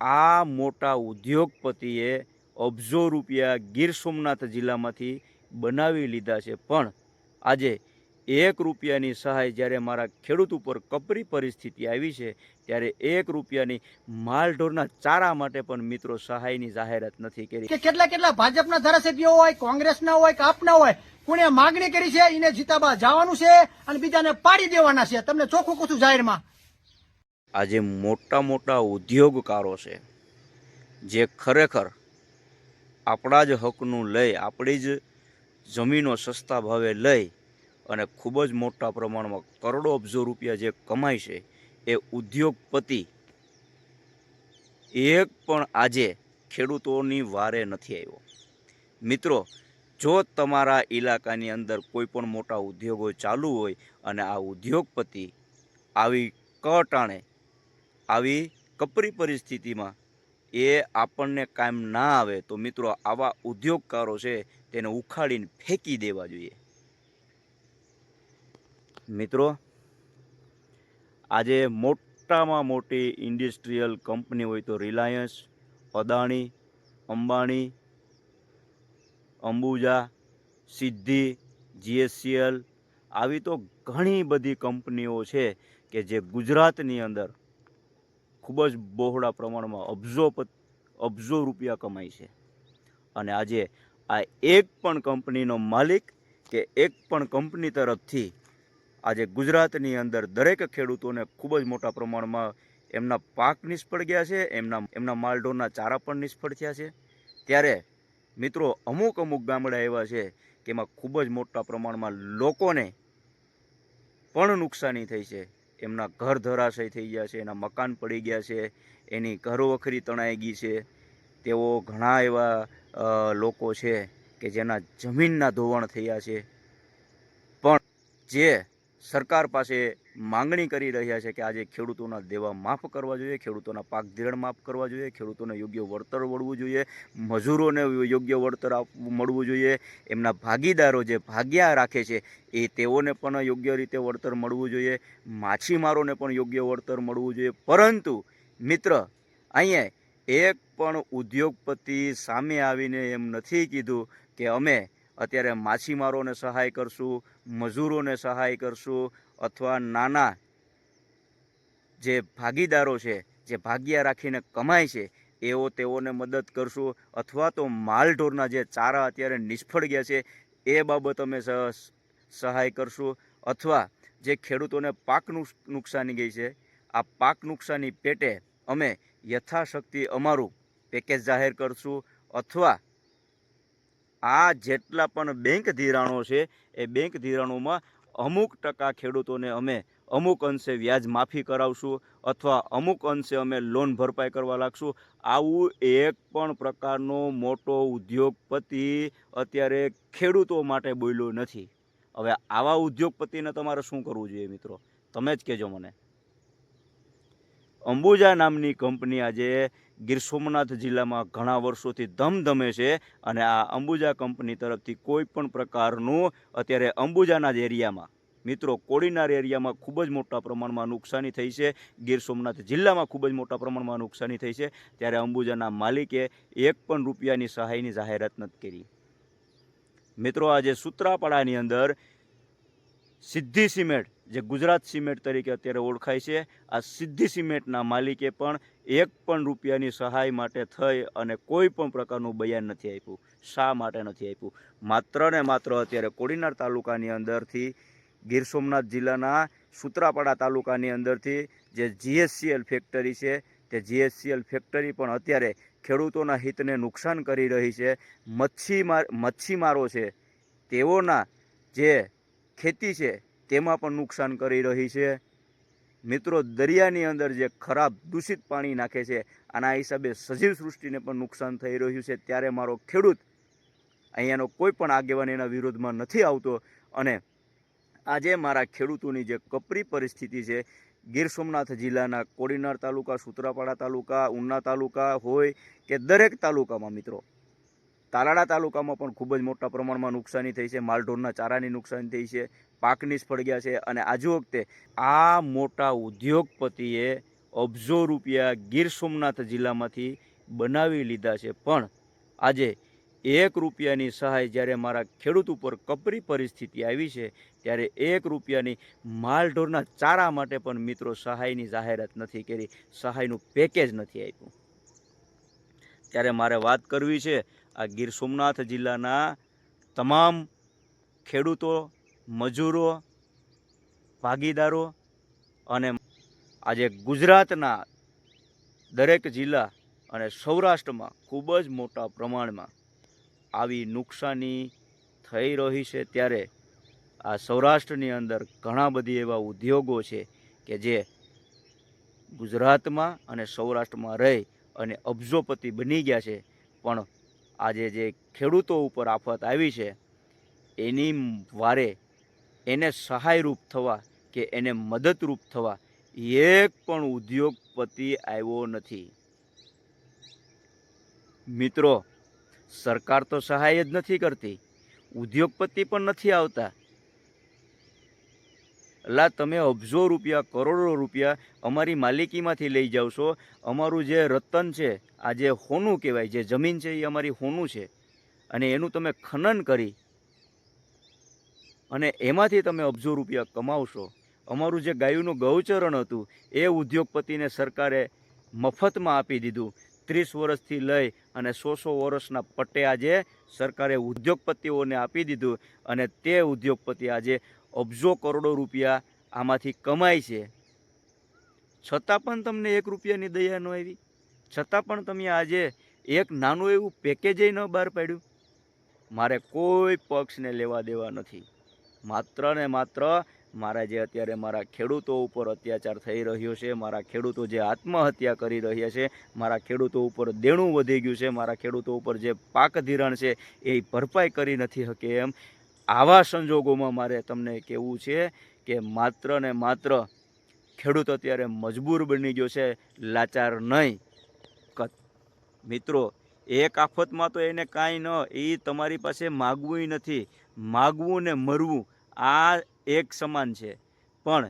આ મોટા ઉદ્યોગપતિએ અબજો રૂપિયા ગીર સોમનાથ જિલ્લામાંથી બનાવી લીધા છે. પણ આજે એક રૂપિયાની સહાય જ્યારે મારા ખેડૂત ઉપર કપરી પરિસ્થિતિ આવી છે, ત્યારે એક રૂપિયાની માલઢોરના ચારા માટે પણ મિત્રો સહાયની જાહેરાત નથી કરી. કેટલા કેટલા ભાજપના ધારાસભ્યો હોય, કોંગ્રેસના હોય કે આપના હોય, કોણે માગણી કરી છે એને જીતાબા જવાનું છે અને બીજાને પાડી દેવાના છે. તમને ચોખ્ખું કુછું જાહેરમાં આજે મોટા મોટા ઉદ્યોગકારો છે, જે ખરેખર આપણા જ હકનું લઈ, આપણી જ જમીનો સસ્તા ભાવે લઈ અને ખૂબ જ મોટા પ્રમાણમાં કરોડો અબજો રૂપિયા જે કમાય છે, એ ઉદ્યોગપતિ એક પણ આજે ખેડૂતોની વારે નથી આવ્યો. મિત્રો, જો તમારા ઇલાકાની અંદર કોઈ પણ મોટા ઉદ્યોગો ચાલુ હોય અને આ ઉદ્યોગપતિ આવી કટાણે આવી કપરી પરિસ્થિતિમાં એ આપણને કાયમ ના આવે તો મિત્રો આવા ઉદ્યોગકારો છે તેને ઉખાડીને ફેંકી દેવા જોઈએ. મિત્રો, આજે મોટામાં મોટી ઇન્ડસ્ટ્રીયલ કંપની હોય તો રિલાયન્સ, અદાણી, અંબાણી, અંબુજા, સિદ્ધિ, જીએસસીએલ આવી તો ઘણી બધી કંપનીઓ છે કે જે ગુજરાતની અંદર ખૂબ જ બહોળા પ્રમાણમાં અબજો અબજો રૂપિયા કમાય છે. અને આજે આ એક પણ કંપનીનો માલિક કે એક પણ કંપની તરફથી આજે ગુજરાતની અંદર દરેક ખેડૂતોને ખૂબ જ મોટા પ્રમાણમાં એમના પાક નિષ્ફળ ગયા છે, એમના એમના માલઢોરના ચારા પણ નિષ્ફળ થયા છે. ત્યારે મિત્રો અમુક અમુક ગામડા એવા છે કે એમાં ખૂબ જ મોટા પ્રમાણમાં લોકોને પણ નુકસાની થઈ છે. એમના ઘર ધરાશય થઈ ગયા છે, એના મકાન પડી ગયા છે, એની ઘરવખરી તણાઈ ગઈ છે. તેઓ ઘણા એવા લોકો છે કે જેના જમીનના ધોવાણ થયા છે. પણ જે સરકાર પાસે માંગણી કરી રહ્યા છે કે આજે ખેડૂતોના દેવા માફ કરવા જોઈએ, ખેડૂતોના પાક ધિરણ માફ કરવા જોઈએ, ખેડૂતોને યોગ્ય વળતર મળવું જોઈએ, મજૂરોને યોગ્ય વળતર આપવું મળવું જોઈએ, એમના ભાગીદારો જે ભાગ્યા રાખે છે, એ તેઓને પણ યોગ્ય રીતે વળતર મળવું જોઈએ, માછીમારોને પણ યોગ્ય વળતર મળવું જોઈએ. પરંતુ મિત્ર, અહીંયા એક પણ ઉદ્યોગપતિ સામે આવીને એમ નથી કીધું કે અમે અત્યારે માછીમારોને સહાય કરશું, મજૂરોને સહાય કરશું અથવા નાના જે ભાગીદારો છે, જે ભાગ્યા રાખીને કમાય છે, એઓ તેઓને મદદ કરશું અથવા તો માલઢોરના જે ચારા અત્યારે નિષ્ફળ ગયા છે, એ બાબત અમે સહાય કરશું અથવા જે ખેડૂતોને પાક નુકસાની ગઈ છે, આ પાક નુકસાની પેટે અમે યથાશક્તિ અમારું પેકેજ જાહેર કરશું અથવા આ જેટલા પણ બેંક ધિરાણો છે, એ બેંક ધિરાણોમાં અમુક ટકા ખેડૂતોને અમે અમુક અંશે વ્યાજ માફી કરાવશું અથવા અમુક અંશે અમે લોન ભરપાઈ કરવા લાગશું. આવું એક પણ પ્રકારનો મોટો ઉદ્યોગપતિ અત્યારે ખેડૂતો માટે બોલ્યો નથી. હવે આવા ઉદ્યોગપતિને તમારે શું કરવું જોઈએ મિત્રો? તમે જ કહેજો મને. અંબુજા નામની કંપની આજે ગીર સોમનાથ જિલ્લામાં ઘણા વર્ષોથી ધમધમે છે અને આ અંબુજા કંપની તરફથી કોઈ પણ પ્રકારનું અત્યારે અંબુજાના જ એરિયામાં, મિત્રો કોડીનાર એરિયામાં ખૂબ જ મોટા પ્રમાણમાં નુકસાની થઈ છે, ગીર સોમનાથ જિલ્લામાં ખૂબ જ મોટા પ્રમાણમાં નુકસાની થઈ છે, ત્યારે અંબુજાના માલિકે એક પણ રૂપિયાની સહાયની જાહેરાત નથી કરી. મિત્રો આજે સૂત્રાપાડાની અંદર સિદ્ધિ સિમેન્ટ જે ગુજરાત સિમેન્ટ તરીકે અત્યારે ઓળખાય છે, આ સિદ્ધિ સિમેન્ટના માલિકે પણ એક પણ રૂપિયાની સહાય માટે થઈ અને કોઈ પણ પ્રકારનું બયાન નથી આપ્યું. શા માટે નથી આપ્યું? માત્ર ને માત્ર અત્યારે કોડીનાર તાલુકાની અંદરથી, ગીર સોમનાથ જિલ્લાના સુત્રાપાડા તાલુકાની અંદરથી જે જીએસસીએલ ફેક્ટરી છે, તે જીએસસીએલ ફેક્ટરી પણ અત્યારે ખેડૂતોના હિતને નુકસાન કરી રહી છે. મચ્છીમાર મચ્છીમારો છે, તેઓના જે ખેતી છે તેમાં પણ નુકસાન કરી રહી છે. મિત્રો, દરિયાની અંદર જે ખરાબ દૂષિત પાણી નાખે છે, આના હિસાબે સજીવ સૃષ્ટિને પણ નુકસાન થઈ રહ્યું છે. ત્યારે મારો ખેડૂત અહીંયાનો કોઈ પણ આગેવાન એના વિરોધમાં નથી આવતો અને આજે મારા ખેડૂતોની જે કપરી પરિસ્થિતિ છે, ગીર સોમનાથ જિલ્લાના કોડીનાર તાલુકા, સુત્રાપાડા તાલુકા, ઉના તાલુકા હોય કે દરેક તાલુકામાં મિત્રો તાલાડા તાલુકામાં પણ ખૂબ જ મોટા પ્રમાણમાં નુકસાની થઈ છે, માલઢોરના ચારાની નુકસાની થઈ છે પાક નિષ્ફળ ગયા છે. અને આજુ વખતે આ મોટા ઉદ્યોગપતિએ અબજો રૂપિયા ગીર સોમનાથ જિલ્લામાંથી બનાવી લીધા છે. પણ આજે એક રૂપિયાની સહાય જ્યારે મારા ખેડૂત ઉપર કપરી પરિસ્થિતિ આવી છે, ત્યારે એક રૂપિયાની માલઢોરના ચારા માટે પણ મિત્રો સહાયની જાહેરાત નથી કરી, સહાયનું પેકેજ નથી આપ્યું. ત્યારે મારે વાત કરવી છે, આ ગીર સોમનાથ જિલ્લાના તમામ ખેડૂતો મજૂરો, ભાગીદારો અને આજે ગુજરાતના દરેક જિલ્લા અને સૌરાષ્ટ્રમાં ખૂબ જ મોટા પ્રમાણમાં આવી નુકસાની થઈ રહી છે ત્યારે આ સૌરાષ્ટ્રની અંદર ઘણા બધી એવા ઉદ્યોગો છે કે જે ગુજરાતમાં અને સૌરાષ્ટ્રમાં રહી અને અબજોપતિ બની ગયા છે. પણ આજે જે ખેડૂતો ઉપર આફત આવી છે, એની વારે એને સહાયરૂપ થવા કે એને મદદરૂપ થવા, એક પણ ઉદ્યોગપતિ આવ્યો નથી. મિત્રો, સરકાર તો સહાય જ નથી કરતી. ઉદ્યોગપતિ પણ નથી આવતા. લા તમે અબજો રૂપિયા, કરોડો રૂપિયા અમારી માલિકીમાંથી લઈ જાઓ અમારું જે રતન છે, આ જે હોનું કહેવાય, જે જમીન છે, એ અમારી હોનું છે. અને એનું તમે ખનન કરી અને એમાંથી તમે અબજો રૂપિયા કમાવશો. અમારું જે ગાયુંનું ગૌચરણ હતું, એ ઉદ્યોગપતિને સરકારે મફતમાં આપી દીધું. ત્રીસ વર્ષથી લઈ અને સો સો વર્ષના પટ્ટે આજે સરકારે ઉદ્યોગપતિઓને આપી દીધું અને તે ઉદ્યોગપતિ આજે અબજો કરોડો રૂપિયા આમાંથી કમાય છે. છતાં પણ તમને એક રૂપિયાની દયા ન આવી. છતાં પણ તમે આજે એક નાનું એવું પેકેજય ન બહાર પાડ્યું. મારે કોઈ પક્ષને લેવા દેવા નથી. માત્ર ને માત્ર મારા જે અત્યારે મારા ખેડૂતો ઉપર અત્યાચાર થઈ રહ્યો છે, મારા ખેડૂતો જે આત્મહત્યા કરી રહ્યા છે, મારા ખેડૂતો ઉપર દેણું વધી ગયું છે, મારા ખેડૂતો ઉપર જે પાક ધિરાણ છે એ ભરપાઈ કરી નથી શકે એમ આવા સંજોગોમાં મારે તમને કહેવું છે કે માત્ર ને માત્ર ખેડૂત અત્યારે મજબૂર બની ગયો છે, લાચાર નહીં. મિત્રો એક આફતમાં તો એને કાંઈ ન, એ તમારી પાસે માગવું નથી. માગવું ને મરવું આ એક સમાન છે. પણ